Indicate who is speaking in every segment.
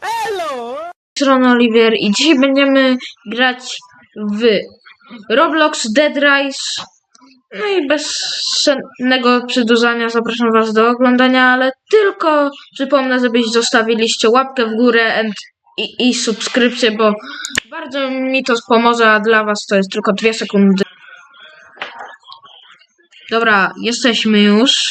Speaker 1: Elo!
Speaker 2: Ron Oliver i dzisiaj będziemy grać w Roblox Dead Rise. No i bez sennego przedłużania zapraszam Was do oglądania, ale tylko przypomnę, żebyście zostawiliście łapkę w górę and, i, i subskrypcję, bo bardzo mi to pomoże, a dla Was to jest tylko dwie sekundy. Dobra, jesteśmy już.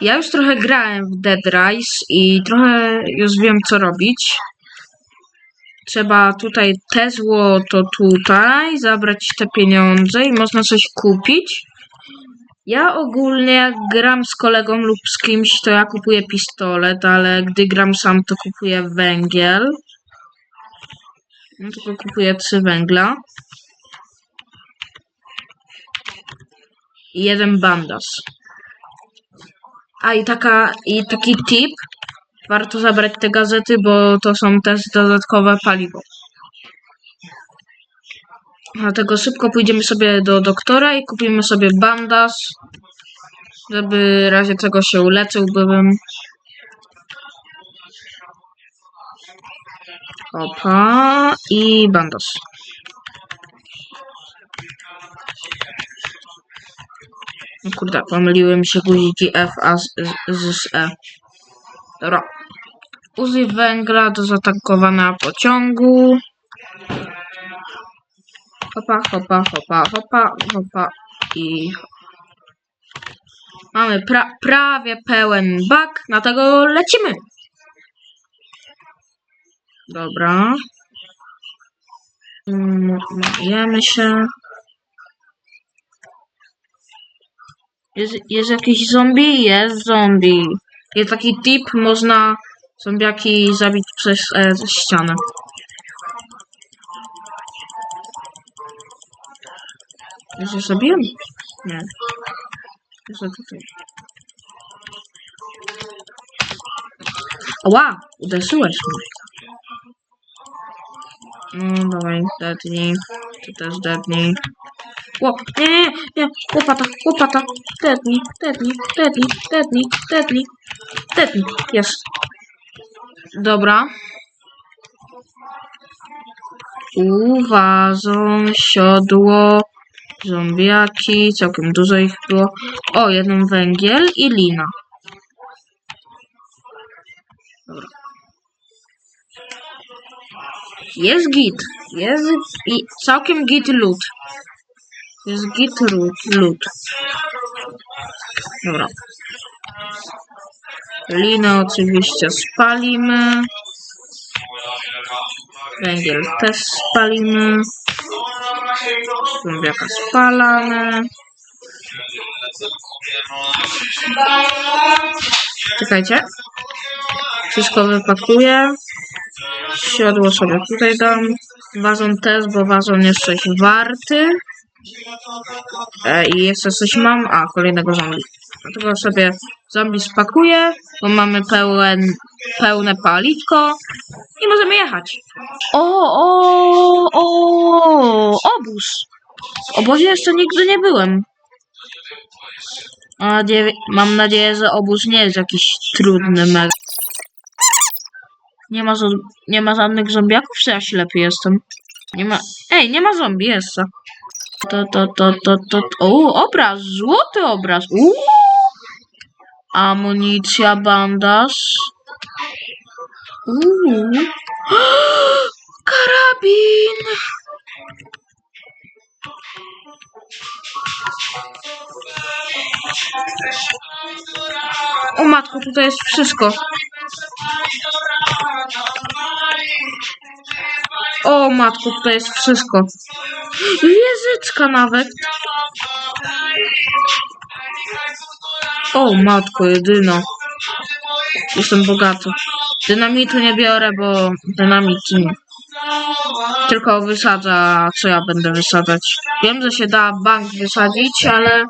Speaker 2: Ja już trochę grałem w Dead Rise i trochę już wiem co robić. Trzeba tutaj te złoto tutaj, zabrać te pieniądze i można coś kupić. Ja ogólnie jak gram z kolegą lub z kimś, to ja kupuję pistolet, ale gdy gram sam, to kupuję węgiel. No tylko kupuję trzy węgla. I jeden bandaż. A i taka i taki tip. Warto zabrać te gazety, bo to są też dodatkowe paliwo. Dlatego szybko pójdziemy sobie do doktora i kupimy sobie bandaż, żeby w razie czego się uleczył byłem. Opa i bandaż. Kurde, pomyliły mi się guziki F a z, z, z E. Dobra. Użyj węgla do zatankowania pociągu. Hopa, hopa, hopa, hopa, hopa i... Mamy pra prawie pełen bak, dlatego lecimy. Dobra. Jemy się. Jest, jest jakiś zombie? Jest zombie. Jest taki tip, można zombiaki zabić przez e, ścianę. Już je zabiłem? Nie. Jest tutaj. Ła! Uderzyłeś mnie. No dawaj, dednij. Ty też dednij. Ło, nie, nie, łopata, łopata, dednij, dednij, dednij, dednij, dednij, dednij, jest. Dobra. Uważą, siodło, zombiaki, całkiem dużo ich było. O, jeden węgiel i lina. Dobra. Jest git, jest i całkiem git loot. Jest git loot. Dobra. Linę oczywiście spalimy. Węgiel też spalimy. Zombiaka spalamy. Czekajcie. Wszystko wypakuję. Siodło sobie tutaj dam. Wazon też, bo wazon jest coś warty. E, I jeszcze coś mam. A, kolejnego zombie. Dlatego sobie zombie spakuję, bo mamy pełen, pełne paliwko i możemy jechać. O, o, o, obóz. W obozie jeszcze nigdy nie byłem. Mam nadzieję, mam nadzieję, że obóz nie jest jakiś trudny, mega. Nie ma, nie ma żadnych zombiaków, czy ja ślepy jestem? Nie ma... Ej, nie ma zombie, jeszcze. To, to, to, to, to... O, obraz, złoty obraz. Uuu. Amunicja, bandaż. Uuu. Karabin! O matko, tutaj jest wszystko. O matko, tutaj jest wszystko. Języczka nawet. O matko, jedyna. Jestem bogaty. Dynamitu nie biorę, bo dynamit nie. Tylko wysadza, co ja będę wysadzać. Wiem, że się da bank wysadzić, ale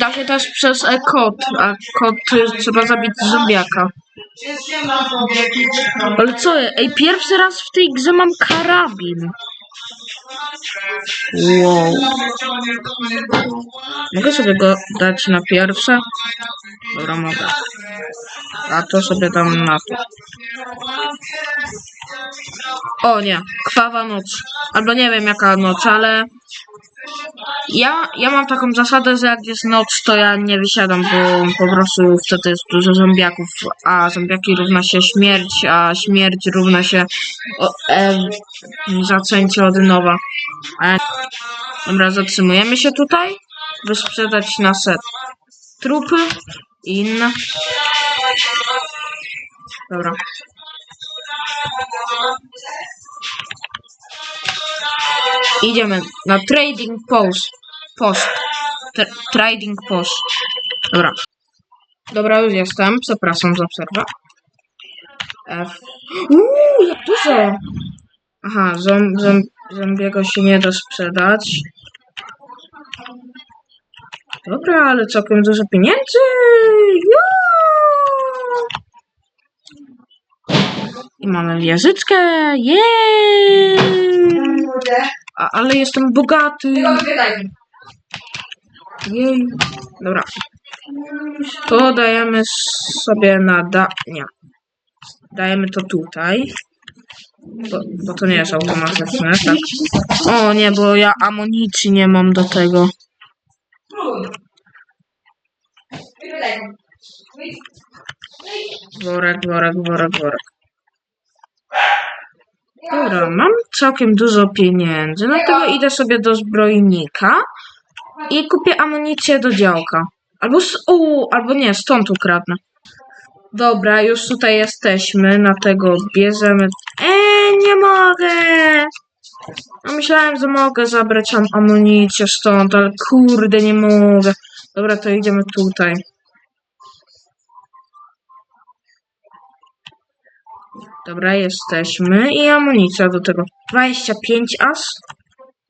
Speaker 2: da się też przez e-kod, a kod trzeba zabić zombiaka. Ale co, ej, pierwszy raz w tej grze mam karabin. Wow. Mogę sobie go dać na pierwsze? Dobra, mogę. A to sobie dam na to. O nie, krwawa noc. Albo nie wiem jaka noc, ale ja, ja mam taką zasadę, że jak jest noc, to ja nie wysiadam, bo po prostu wtedy jest dużo zombiaków, a zombiaki równa się śmierć, a śmierć równa się o, e, zaczęcie od nowa. E, dobra, zatrzymujemy się tutaj, by sprzedać nasze trupy i inne. Dobra. Idziemy na trading post. Post. Tr trading post. Dobra. Dobra, już jestem. Przepraszam za przerwę. F. Uuu, jak dużo! Aha, zom, zom, zombiego się nie da sprzedać. Dobra, ale całkiem dużo pieniędzy! Joo! I mamy wieżyczkę! Jej! A, ale jestem bogaty! Jej. Dobra. To dajemy sobie na da... Nie. Dajemy to tutaj. Bo, bo to nie jest automatyczne, tak? O nie, bo ja amunicji nie mam do tego. Worek, worek, worek, worek. Dobra, mam całkiem dużo pieniędzy, dlatego idę sobie do zbrojnika i kupię amunicję do działka. Albo, s- u, albo nie, stąd ukradnę. Dobra, już tutaj jesteśmy, na tego bierzemy... Eee, nie mogę! No myślałem, że mogę zabrać am amunicję stąd, ale kurde, nie mogę. Dobra, to idziemy tutaj. Dobra, jesteśmy i amunicja do tego. 25 aż?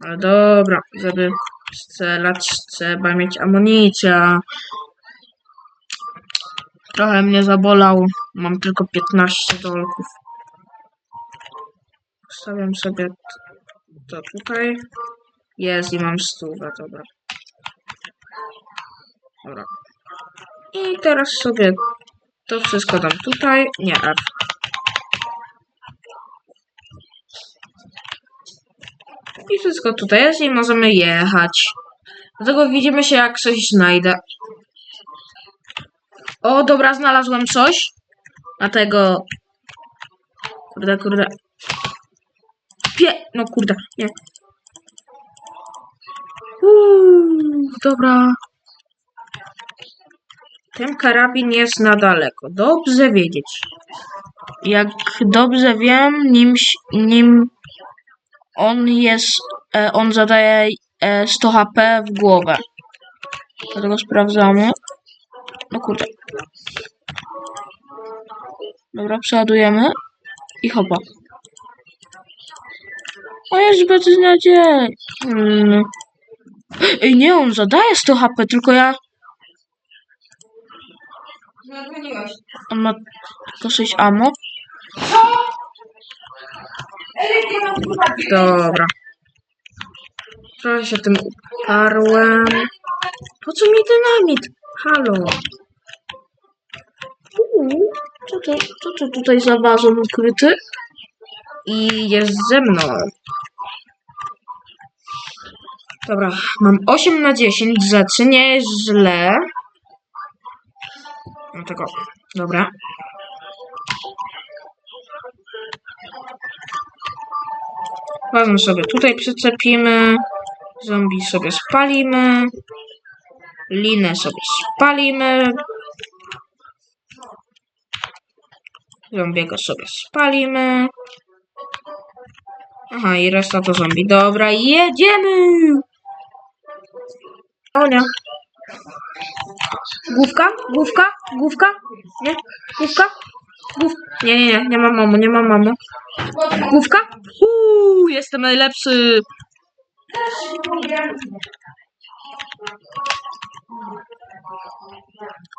Speaker 2: Ale dobra, żeby strzelać trzeba mieć amunicja. Trochę mnie zabolało. Mam tylko 15 dolków. Stawiam sobie to tutaj. Jest i mam stówę, dobra. Dobra. I teraz sobie to wszystko dam tutaj. Nie, F. I wszystko tutaj jest i możemy jechać. Dlatego widzimy się jak coś znajdę. O, dobra, znalazłem coś. Na tego... Kurde, kurde. Pie... No kurde, nie. Uuu, dobra. Ten karabin jest na daleko. Dobrze wiedzieć. Jak dobrze wiem, nim, nim on jest, e, on zadaje e, 100 HP w głowę. Dlatego sprawdzamy. No kurde. Dobra, przeładujemy. I hopa. O jest beznadziej. Hmm. Ej, nie, on zadaje 100 HP, tylko ja... On ma tylko 6 ammo. Dobra. Trochę się tym uparłem. Po co mi dynamit? Halo. Uuu, co to, co to tutaj za wazon ukryty? I jest ze mną. Dobra, mam 8 na 10 rzeczy, nie jest źle. Dlatego, dobra. Wazon sobie tutaj przyczepimy. Zombie sobie spalimy. Linę sobie spalimy. Zombiego sobie spalimy. Aha, i reszta to zombie. Dobra, jedziemy! O nie. Główka? Główka? Główka? Nie? Główka? Głów... Nie, nie, nie, nie mam mamu, nie mam mamu. Główka? Uuu, jestem najlepszy.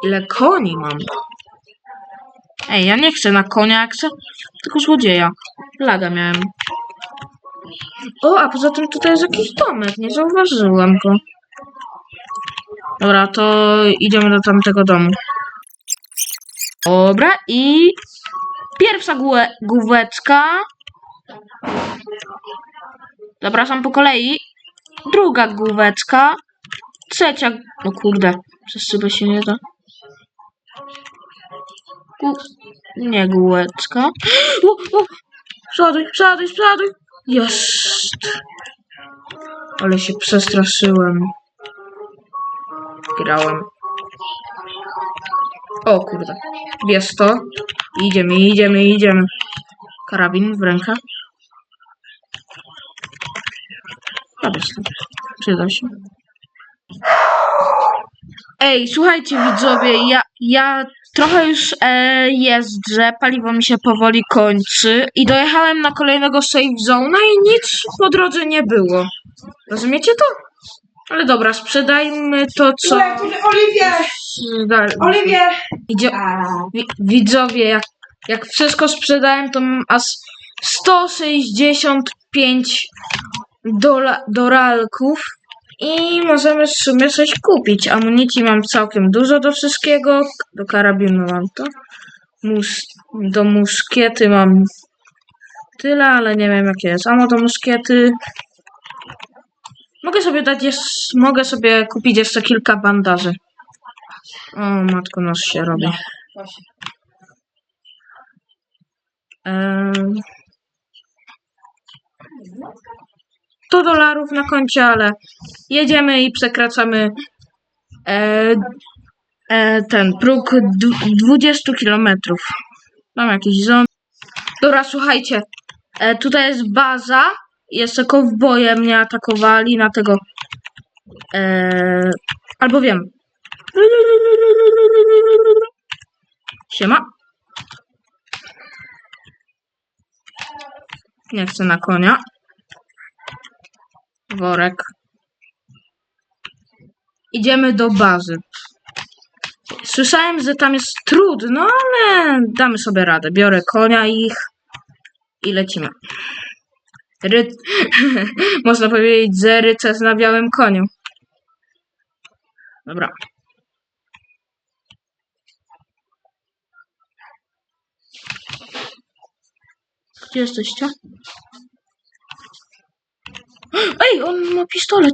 Speaker 2: Ile koni mam? Ej, ja nie chcę na konia, jak chcę tylko złodzieja. Laga miałem. O, a poza tym tutaj jest jakiś domek, nie zauważyłem go. Dobra, to idziemy do tamtego domu. Dobra, i pierwsza głę- główeczka. Zapraszam po kolei. Druga główeczka. Trzecia. O kurde, przez szybę się nie da. Gu... Nie główeczka. Przoduj, przoduj, przoduj. Jest. Ale się przestraszyłem. Grałem. O kurde. Bierz to. Idziemy, idziemy, idziemy. Karabin w rękach. Zabierz to. Przyda się. Ej, słuchajcie widzowie, ja, ja trochę już e, jeżdżę, paliwo mi się powoli kończy i dojechałem na kolejnego save zona i nic po drodze nie było. Rozumiecie to? Ale dobra, sprzedajmy to, co...
Speaker 1: Oliwie!
Speaker 2: Sprzeda-
Speaker 1: Oliwie!
Speaker 2: Idzie... Wi- widzowie, jak, jak wszystko sprzedałem, to mam aż 165 dola, doralków i możemy w sumie coś kupić. Amunicji mam całkiem dużo do wszystkiego. Do karabinu mam to. Mus, do muszkiety mam tyle, ale nie wiem jakie jest. Amo do muszkiety. Mogę sobie dać jeszcze, mogę sobie kupić jeszcze kilka bandaży. O, matko, nos się robi.
Speaker 1: Właśnie.
Speaker 2: Em, 100 dolarów na koncie, ale jedziemy i przekraczamy e, e, ten próg dw- 20 kilometrów. Mam jakiś ząb. Dobra, słuchajcie. E, tutaj jest baza. Jeszcze kowboje mnie atakowali na tego. E, albo wiem. Siema. Nie chcę na konia. Worek. Idziemy do bazy. Słyszałem, że tam jest trudno, ale damy sobie radę. Biorę konia ich i lecimy. Ry... Można powiedzieć, że rycerz na białym koniu. Dobra. Gdzie jesteście? Ej, on ma pistolet.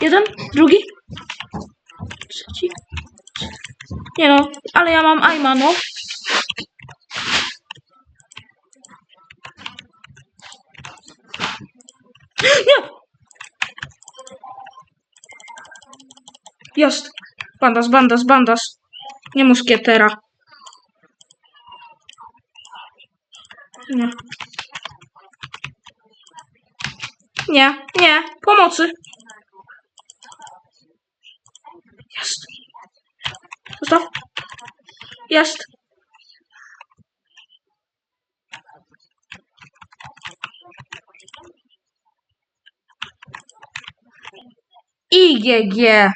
Speaker 2: Jeden, drugi, trzeci. Nie no, ale ja mam aima, no. Nie! Jest. Bandas, bandas, bandas. Nie muszkietera. Nie. Nie, nie, pomocy. Jest. Zostaw. Jest. IGG.